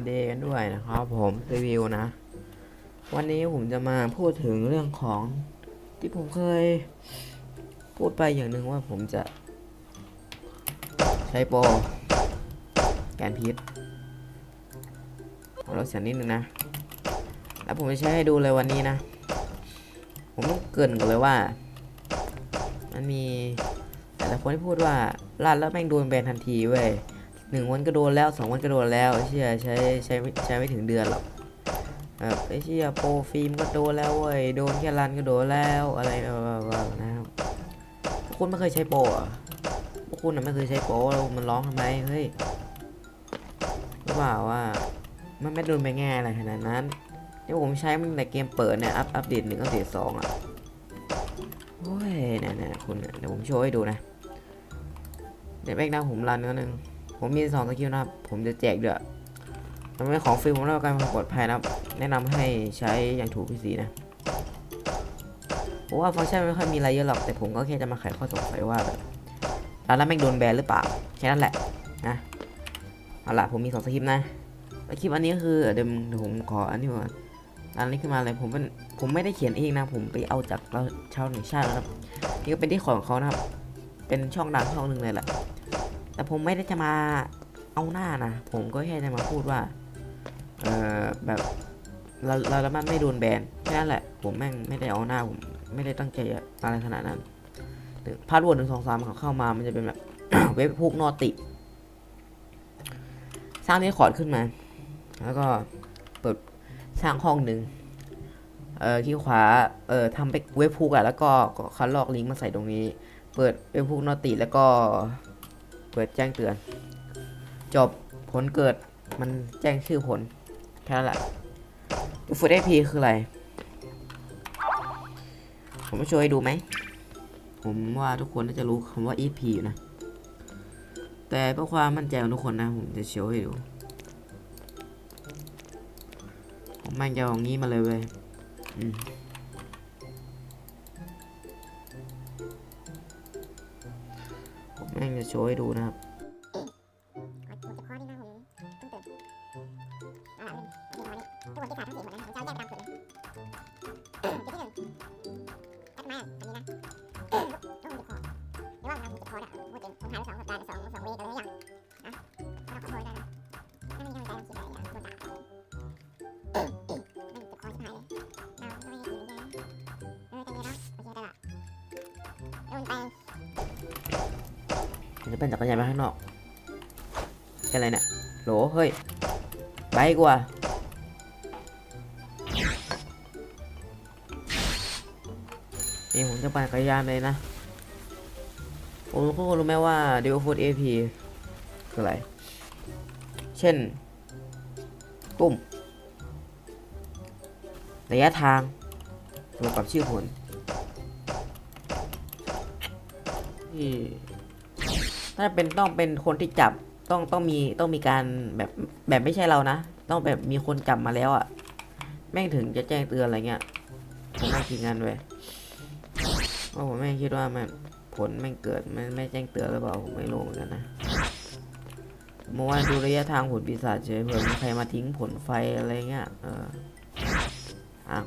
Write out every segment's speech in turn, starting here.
สดีกันด้วยนะครับผมรีวิวนะ วันนี้ผมจะมาพูดถึงเรื่องของที่ผมเคย พูดไปอย่างหนึ่งว่าผมจะใช้โปรแกนพิษขอลดเสียงนิดนึงนะ แล้วผมจะใช้ให้ดูเลยวันนี้นะ ผมต้องเกินก่อนเลยว่า มันมีแต่ละคนที่พูดว่าลั่นแล้วแม่งโดนแบนทันทีเว้ย หนึ่งวันก็โดนแล้วสองวันก็โดนแล้วไอ้เชี่ยใช้ใช้ไม่ใช้ไม่ถึงเดือนหรอกแบบไอ้เชี่ยโปรฟิล์มก็โดนแล้วเว้ยโดนแค่รันก็โดนแล้วอะไรแบบนะครับพวกคุณไม่เคยใช้โปรอะพวกคุณน่ะไม่เคยใช้โปรแล้วมันร้องทำไมเฮ้ยรู้เปล่าว่ามันไม่โดนไปง่ายอะไรขนาดนั้นที่ผมใช้มันแต่เกมเปิดเนี่ยอัปอัปเดตหนึ่งอัปเดตสองอะโอ้ยเนี่ยเนี่ยคุณเดี๋ยวผมโชว์ให้ดูนะเดี๋ยวแม่งนะผมรันก็นึง ผมมีสองสกิลนะครับ ผมจะแจกด้วยมันเป็นของฟรีผมรับประกันความปลอดภัยนะครับ แนะนำให้ใช้อย่างถูกวิธีนะผมว่าฟังก์ชันไม่ค่อยมีอะไรเยอะหรอกแต่ผมก็แค่จะมาไขข้อสงสัยว่าแบบร้านนั้นแม่งโดนแบนหรือเปล่าแค่นั้นแหละนะเอาล่ะผมมีสองสคริปต์นะแล้วคลิปอันนี้ก็คือเดี๋ยวเดี๋ยวผมขออันนี้ก่อนอันนี้ขึ้นมาเลยผมเป็นผมไม่ได้เขียนเองนะ ผมไปเอาจากเราชาวหนึ่งชาตินะครับ นี่ก็เป็นที่ของเขานะครับ เป็นช่องดังช่องหนึ่งเลยแหละ แต่ผมไม่ได้จะมาเอาหน้านะ ผมก็แค่จะมาพูดว่า เออแบบเราเราแล้วมันไม่โดนแบนแค่นั้นแหละ ผมแม่งไม่ได้เอาหน้าผมไม่ได้ตั้งใจอะไรขนาดนั้นพาสเวิร์ดหนึ่งสองสามเขาเข้ามามันจะเป็นแบบ เว็บพวกนอติ สร้างนี้คอร์ดขึ้นมา แล้วก็เปิดสร้างห้องหนึ่งเอ่อที่ขวาเอ่อทำไปเว็บพูกอะแล้วก็คัดลอกลิงก์มาใส่ตรงนี้ เปิดเว็บพูกนอติแล้วก็ เปิดแจ้งเตือน จบผลเกิดมันแจ้งชื่อผลแค่นั้นแหละฟูดไอพีคืออะไร ผมจะช่วยให้ดูไหม ผมว่าทุกคนน่าจะรู้คำว่า EP อยู่นะ แต่เพื่อความมั่นใจของทุกคนนะ ผมจะโชว์ให้ดูผมแม่งจะเอาอย่างนี้มาเลยเว้ยอืม โชว์ให้ดูนะครับ ป็นจักรยานไปข้างนอกเป็นอะไรเนี่ยโหลเฮ้ยไปกว่านี่ผมจะปั่นจักรยานเลยนะผมทุกคนรู้ไหมว่า d e v i l Food AP คืออะไร เช่น ตุ่ม ระยะทางรวมกับชื่อผลที่ ถ้าเป็นต้องเป็นคนที่จับต้องต้องมีต้องมีการแบบแบบไม่ใช่เรานะ ต้องแบบมีคนจับมาแล้วอะ่ะ แม่งถึงจะแจ้งเตือนอะไรเงี้ยผมไม่คิดงั้นเว้ยเพราะผมไม่คิดว่ามันผลแม่งเกิดไม่ไม่แจ้งเตือนหรือเปล่าผมไม่รู้เหมือนกันนะเมื่อวานดูระยะทางผลปีศาจเฉยเผื่อมีใครมาทิ้งผลไฟอะไรเงี้ยเอออ้าว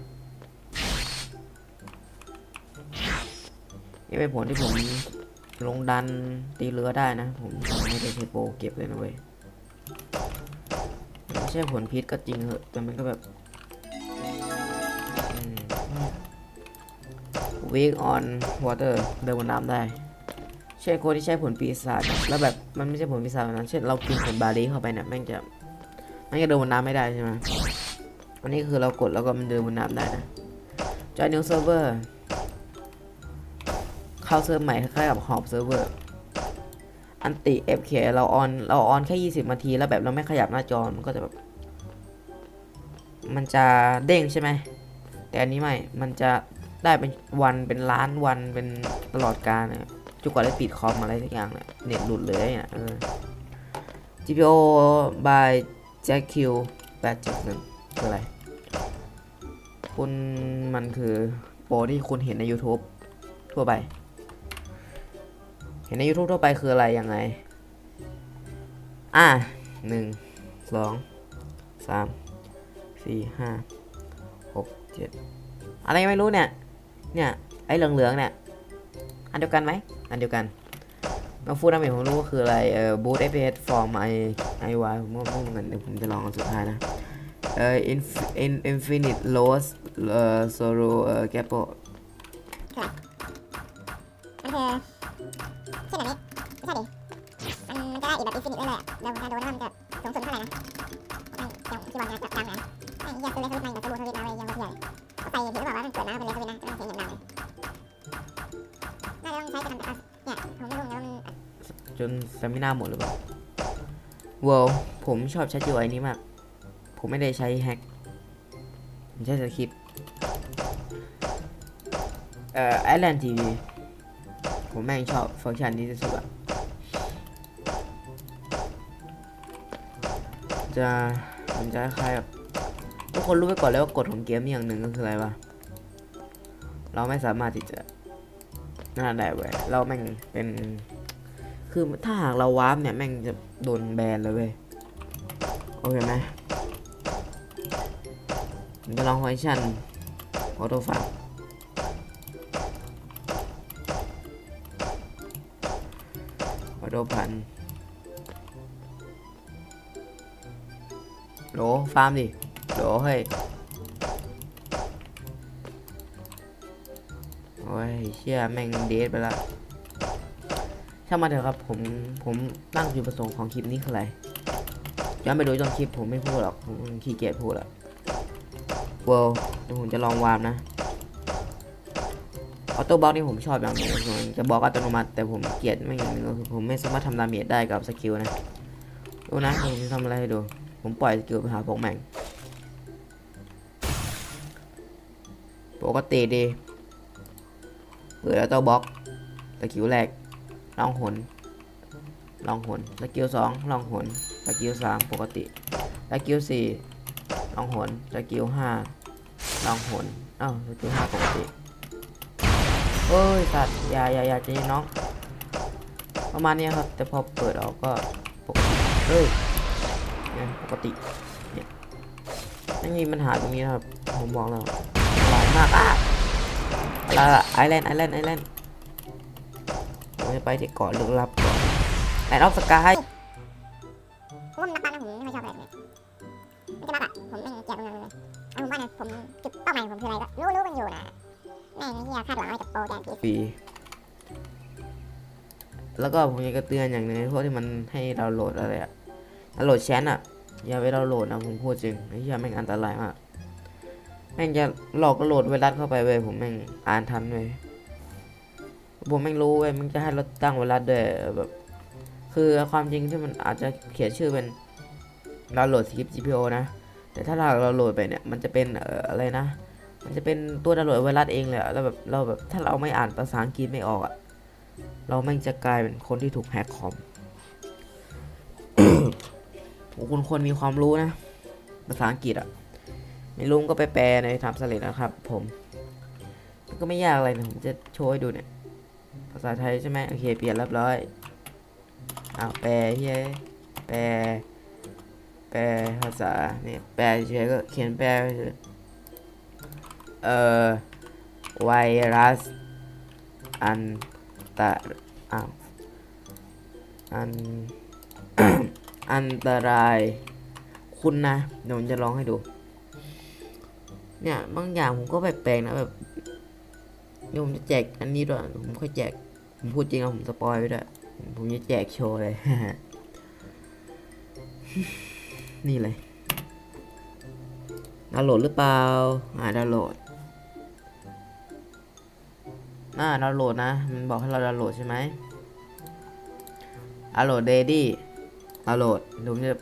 นี่เป็นผลที่ผม ลงดันตีเรือได้นะ ผมไม่ได้ใช้โปรเก็บเลยนะเว้ยไม่ใช่ผลพิษก็จริงเหอะแต่มันก็แบบวิกออนวอเตอร์เดินบนน้ำได้เช่คนที่ใช้ผลปีศาจแล้วแบบมันไม่ใช่ผลปีศาจนั้นเช่นเรากินผลบาลีเข้าไปเนี่ยแม่งจะแม่งจะเดินบนน้ำไม่ได้ใช่ไหมอันนี้คือเรากดแล้วก็มันเดินบนน้ำได้นะจอยนิว เซิร์ฟเวอร์เข้าเซิร์ฟใหม่คล้ายๆกับหอบเซิร์ฟเวอร์อันติ FK เราออนเราออนแค่ 20นาทีแล้วแบบเราไม่ขยับหน้าจอมันก็จะแบบมันจะเด้งใช่ไหมแต่อันนี้ไม่ มันจะได้เป็นวันเป็นล้านวันเป็นตลอดกาลเนี่ยจนกว่าได้ปิดคอมอะไรสักอย่างเนี่ยเน็ตหลุดเลยเนี่ยเออ GPO by Jack Q 8.1คืออะไร คุณมันคือโปรที่คุณเห็นใน YouTube ทั่วไป ห็นใน YouTube ทั่วไปคืออะไรยังไง อะหนึ่งสองสามสี่ห้าหกเจ็ดอะไรไม่รู้เนี่ย เนี่ย ไอ้เหลืองๆเนี่ย อันเดียวกันไหม อันเดียวกันมาฟูดามจผมรู้ว่าคืออะไร เอ่อบูทเอฟเอสฟอร์มไอไอวายผมว่าไม่เหมือนเดี๋ยวผมจะลองอันสุดท้ายนะ เอ่ออินอินอินฟินิตโลสเอ่อโซโรเอ่อแกปโปมันคือเจะได้อีกแบบอินฟินิตเลยๆอะแล้วถ้าโดนแล้วมันจะสูงสุดเท่าไหร่นะไม่ยังที่วันจะจับดังนะไอ้เหี้ยคือเลสวิตมันกับตัวรูทวิตนะเว้ยยังก็เหี้ยเลยเขาใส่ผิดหรือเปล่าวะมันเปิดมาเป็นเลสวิตนะต้องเสียงอย่างดังเลยน่าจะต้องใช้กระทำเนี่ยผมไม่รู้นะว่ามันจนสมินาหมดหรือเปล่าว้าวผมชอบใช้จิวไอนี้มาก ผมไม่ได้ใช้แฮกผมใช้สคริปต์เอ่อไอแลนด์ทีวีผมแม่งชอบฟังก์ชันนี้ที่สุดอะ จะมันจะคล้ายแบบทุกคนรู้ไว้ก่อนแล้วว่ากฎของเกมนี่อย่างหนึ่งก็คืออะไรวะเราไม่สามารถที่จะนั่นได้เว้ยเราแม่งเป็นคือถ้าหากเราวาร์ปเนี่ยแม่งจะโดนแบนเลยเว้ยโอเคไหมผมจะลองฟังชันออโต้ฟาร์ออโต้พัน โหลฟาร์มดิโหลเฮ้ยโอ้ยเชี่ยแม่งเดทไปละช่างมาเถอะครับผมผมตั้งจุดประสงค์ของคลิปนี้คืออะไรย้อนไปดูต้นคลิปผมไม่พูดหรอกผมขี้เกียจพูดอะเวลเดี๋ยวผมจะลองวามนะออโต้บล็อกนี่ผมชอบอย่างหนึงจะบล็อกอัตโนมัติแต่ผมเกลียดไม่อย่างนึงคือผมไม่สามารถทำดาเมจได้กับสกิลนะดูนะผมจะทำอะไรให้ดู ผมปล่อยสกิลไปหาพวกแม่งปกติดีเปิดออโต้บล็อกสกิลแรกลองหนลองหนสกิลสองลองหนสกิลสามปกติสกิลสี่ลองหนสกิลห้าลองหนอ้าวสกิลห้าปกติเฮ้ยสัตว์อย่าอย่าอย่าใจเย็นน้อง ประมาณนี้ครับ แต่พอเปิดออกก็ปกติเฮ้ย นี่ยปกติเนี่ยไม่มีปัญหาตรงนี้นะครับผมบอกแล้วหลายมากอะอะไรล่ะไอแลนด์ไอแลนด์ไอแลนด์ผมจะไปที่เกาะลึกลับก่อนแอนออฟสกายผมว่ามันนักบ้านนะผมไม่ค่อยชอบอะไรแบบนี้ไม่ใช่นักอะผมไม่เกลียดตรงนั้นเลยเอาผมว่านะผมจุดเป้าหมายของผมคืออะไรก็รู้รู้กันอยู่นะแม่งไอ้เหี้ยคาดหวังอะไรจากโปรแกรมพีฟรีแล้วก็ผมอยากจะเตือนอย่างหนึงไอ้พวกที่มันให้ดาวน์โหลดอะไรอะดาวน์ โหลดแชนอะอย่าไปดาวโหลดนะผมพูดจริงไอ้เหี้ยแม่งอันตรายมากแม่งจะหลอกโหลดไวรัสเข้าไปเว้ยผมแม่งอ่านทันเว้ยผมแม่งรู้เว้ยมันจะให้เราตั้งไวรัสด้วยแบบคือความจริงที่มันอาจจะเขียนชื่อเป็นดาวโหลดสคริปต์ GPO นะ แต่ถ้าเราเราโหลดไปเนี่ยมันจะเป็นเอ่ออะไรนะ มันจะเป็นตัวดาวน์โหลดไวรัสเองเลยแล้วแบบเราแบบถ้าเราไม่อ่านภาษาอังกฤษไม่ออกอะเราแม่งจะกลายเป็นคนที่ถูกแฮกคอม โอ้คุณควรมีความรู้นะ ภาษาอังกฤษอะไม่รู้ก็ไปแปลในทำสเลดนะครับ ผมมันก็ไม่ยากอะไรนะผมจะโชว์ให้ดูเนี่ย ภาษาไทยใช่ไหมโอเคเปลี่ยนเรียบร้อยอ้าวแปลเฮ้ยแปล แปลภาษาเนี่ยแปลเฉยก็เขียนแปลเฉยๆเอ่อไวรัสอันตะอ้าวอัน อันตราย คุณนะเดี๋ยวผมจะลองให้ดู เนี่ยบางอย่างผมก็แปลกๆนะแบบเดี๋ยวผมจะแจกอันนี้ด้วยผมค่อยแจก ผมพูดจริงนะผมสปอยไว้ด้วยผมจะแจกโชว์เลย นี่เลยดาวน์โหลดหรือเปล่า อ่าดาวน์โหลดอ่าดาวน์โหลดนะ มันบอกให้เราดาวน์โหลดใช่ไหมดาวน์โหลดเดดี้ ดาวน์โหลดเดี๋ยวผมจะ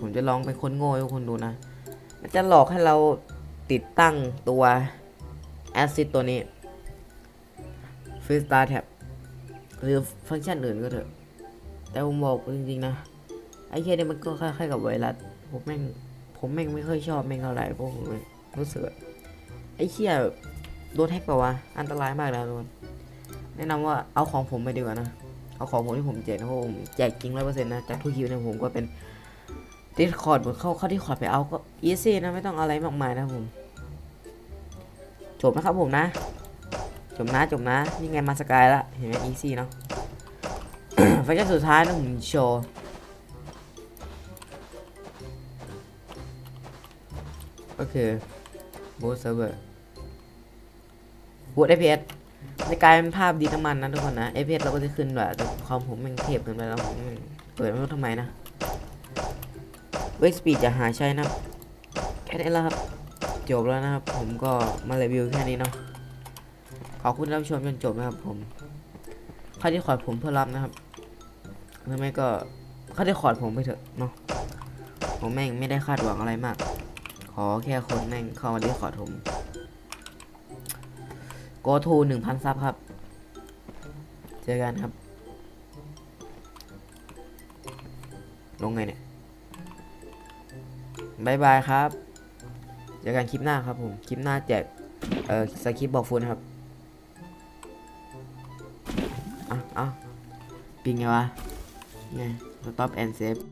ผมจะลองเป็นคนโง่ให้ทุกคนดูนะ มันจะหลอกให้เราติดตั้งตัวแอซิดตัวนี้ Freestyle Tab หรือฟังก์ชันอื่นก็เถอะ แต่ผมบอกจริงๆนะ ไอ้แค่นี้มันก็คล้ายๆกับไวรัสผมแม่งผมแม่งไม่ค่อยชอบแม่งเท่าไหร่พราะผมรู้สึกไอ้เชี่ยโดนแฮกเปล่าวะ อันตรายมากนะทุกคนแนะนำว่าเอาของผมไปดีกว่านะ เอาของผมที่ผมแจกนะผมแจกจริงร้อยเปอร์เซ็นต์นะจากทุกคิวนี่ยผมก็เป็นดิสคอร์ดเข้าเข้าที่คอร์ดไปเอาก็อีซี่นะไม่ต้องอะไรมากมายนะผมจบนะครับผมนะจบนะจบนะนี่ไงมาสกายละเห็นไหมอีซี่เนาะไฟล์สุดท้ายนะผมโชว์ก็คือบูสเซิร์ฟเวอร์บูท FPS จะกลายเป็นภาพดีน้ำมันนะทุกคนนะ FPS เราก็จะขึ้นแบบแต่คอมผมมันเทพเกินไปแล้วผมเปิดไม่รู้ทำไมนะเวกสปีดจะหาใช้นะครับแค่นี้แล้วครับจบแล้วนะครับผมก็มารีวิวแค่นี้เนาะขอบคุณรับชมจนจบนะครับผมเข้าที่ขอดผมเพื่อรับนะครับหรือไม่ก็เข้าที่ขอดผมไปเถอะเนาะผมแม่งไม่ได้คาดหวังอะไรมาก ขอแค่คนแม่งเข้ามาที่ขอดผม go to หนึ่งพันซับครับ เจอกันครับ ลงไงเนี่ยบายบายครับ เจอกันคลิปหน้าครับผม คลิปหน้าแจก เอ่อสคริปบอกฟูนครับอะอะปิงไงวะไง stop and save